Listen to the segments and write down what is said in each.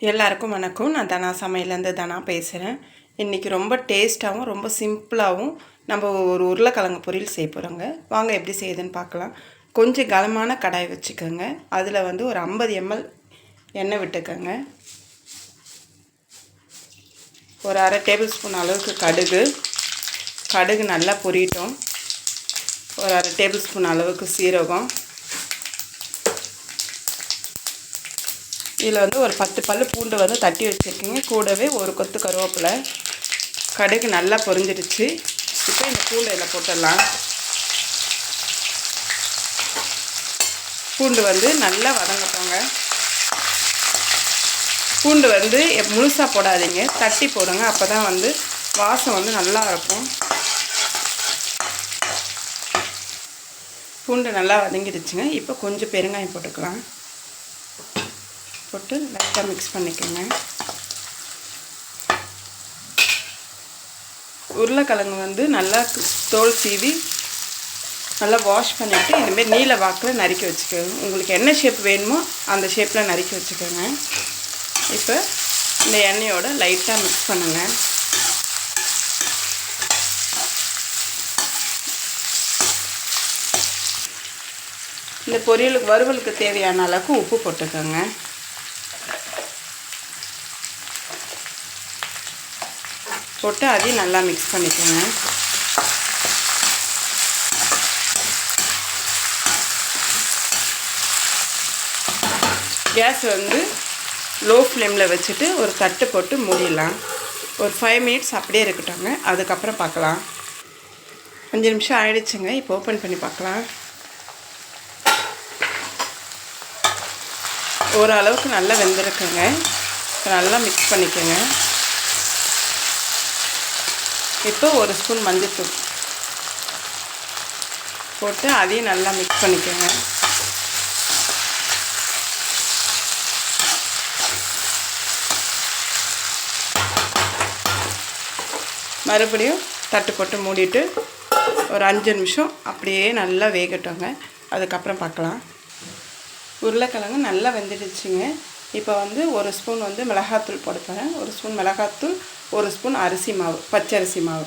எல்லாருக்கும் வணக்கம். நான் தனா சமையலேருந்து தனா பேசுகிறேன். இன்றைக்கி ரொம்ப டேஸ்ட்டாகவும் ரொம்ப சிம்பிளாகவும் நம்ம ஒரு உருளைக்கிழங்கு பொரியல் செய்ய போகிறோங்க. வாங்க எப்படி செய்யுதுன்னு பார்க்கலாம். கொஞ்சம் கனமான கடாய் வச்சுக்கோங்க. அதில் வந்து ஒரு ஐம்பது எம்எல் எண்ணெய் விட்டுக்கோங்க. ஒரு அரை டேபிள் ஸ்பூன் அளவுக்கு கடுகு. கடுகு நல்லா பொரியட்டும். ஒரு அரை டேபிள் ஸ்பூன் அளவுக்கு சீரகம். இதில் வந்து ஒரு பத்து பல் பூண்டு வந்து தட்டி வச்சுருக்கீங்க. கூடவே ஒரு கொத்து கருவேப்பிலை. கடுகு நல்லா பொரிஞ்சிடுச்சு. இப்போ இந்த பூண்டு இதில் போட்டுடலாம். பூண்டு வந்து நல்லா வதங்கட்டோங்க. பூண்டு வந்து முழுசாக போடாதீங்க. தட்டி போடுங்க. அப்போ தான் வந்து வாசம் வந்து நல்லா இருக்கும். பூண்டு நல்லா வதங்கிடுச்சுங்க. இப்போ கொஞ்சம் பெருங்காயம் போட்டுக்கலாம். போட்டு லைட்டாக மிக்ஸ் பண்ணிக்கோங்க. உருளைக்கிழங்கு வந்து நல்லா தோல் சீவி நல்லா வாஷ் பண்ணிவிட்டு இனிமேல் நீல வாக்கில் நறுக்கி வச்சுக்கோங்க. உங்களுக்கு என்ன ஷேப் வேணுமோ அந்த ஷேப்பில் நறுக்கி வச்சுக்கோங்க. இப்போ இந்த எண்ணெயோடு லைட்டாக மிக்ஸ் பண்ணுங்கள் இந்த பொரியலுக்கு வறுவலுக்கு தேவையான அளவுக்கு உப்பு போட்டுக்கோங்க. போட்டு அதையும் நல்லா மிக்ஸ் பண்ணிக்கோங்க. கேஸ் வந்து லோ ஃப்ளேமில் வச்சுட்டு ஒரு தட்டு போட்டு மூடிடலாம். ஒரு ஃபைவ் மினிட்ஸ் அப்படியே இருக்கட்டும்ங்க. அதுக்கப்புறம் பார்க்கலாம். அஞ்சு நிமிஷம் ஆயிடுச்சுங்க. இப்போ ஓப்பன் பண்ணி பார்க்கலாம். ஓரளவுக்கு நல்லா வெந்திருக்குங்க. நல்லா மிக்ஸ் பண்ணிக்கோங்க. இப்போ ஒரு ஸ்பூன் மஞ்சள்தூள் போட்டு அதையும் நல்லா மிக்ஸ் பண்ணிக்கோங்க. மறுபடியும் தட்டு போட்டு மூடிட்டு ஒரு அஞ்சு நிமிஷம் அப்படியே நல்லா வேகட்டோங்க. அதுக்கப்புறம் பார்க்கலாம். உருளைக்கிழங்கு நல்லா வெந்துடுச்சுங்க. இப்போ வந்து ஒரு ஸ்பூன் வந்து மிளகாத்தூள் போட ஒரு ஸ்பூன் மிளகாத்தூள் ஒரு ஸ்பூன் அரிசி மாவு பச்சரிசி மாவு.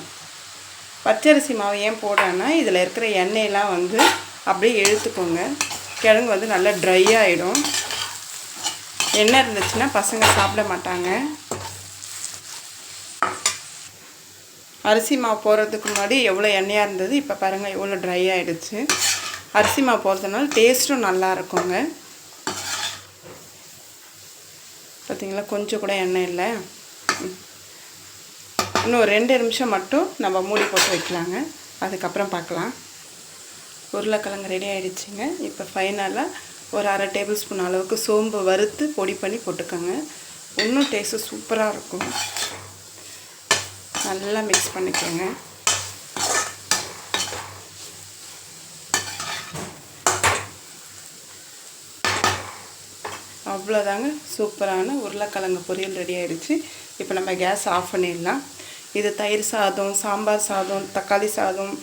பச்சரிசி மாவு ஏன் போடுறேன்னா இதில் இருக்கிற எண்ணெயெலாம் வந்து அப்படியே இழுத்துக்கோங்க. கிழங்கு வந்து நல்லா ட்ரை ஆகிடும் எண்ணெய் இருந்துச்சுன்னா பசங்க சாப்பிட மாட்டாங்க. அரிசி மாவு போடுறதுக்கு முன்னாடி எவ்வளோ எண்ணெயாக இருந்தது இப்போ பாருங்கள் எவ்வளோ ட்ரை ஆகிடுச்சு அரிசி மாவு போடுறதுனால டேஸ்ட்டும் நல்லா இருக்குங்க. பார்த்திங்களா கொஞ்சம் கூட எண்ணெய் இல்லை. இன்னும் ரெண்டு நிமிஷம் மட்டும் நம்ம மூடி போட்டு வைக்கலாங்க. அதுக்கப்புறம் பார்க்கலாம். உருளைக்கிழங்கு ரெடி ஆகிடுச்சிங்க இப்போ ஃபைனலாக ஒரு அரை டேபிள் ஸ்பூன் அளவுக்கு சோம்பு வறுத்து பொடி பண்ணி போட்டுக்கோங்க. இன்னும் டேஸ்ட்டு சூப்பராக இருக்கும். நல்லா மிக்ஸ் பண்ணிக்கோங்க. அவ்வளோதாங்க. சூப்பரான உருளைக்கிழங்கு பொரியல் ரெடி ஆகிடுச்சு இப்போ நம்ம கேஸ் ஆஃப் பண்ணிடலாம். இது தயிர் சாதம் சாம்பார் சாதம் தக்காளி சாதம்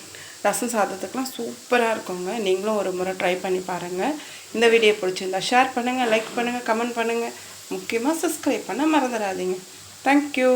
ரசம் சாதத்துக்கெலாம் சூப்பராக இருக்குங்க. நீங்களும் ஒரு முறை ட்ரை பண்ணி பாருங்கள் இந்த வீடியோ பிடிச்சிருந்தா ஷேர் பண்ணுங்கள் லைக் பண்ணுங்கள் கமெண்ட் பண்ணுங்கள் முக்கியமாக சப்ஸ்கிரைப் பண்ண மறந்துடாதீங்க. தேங்க்யூ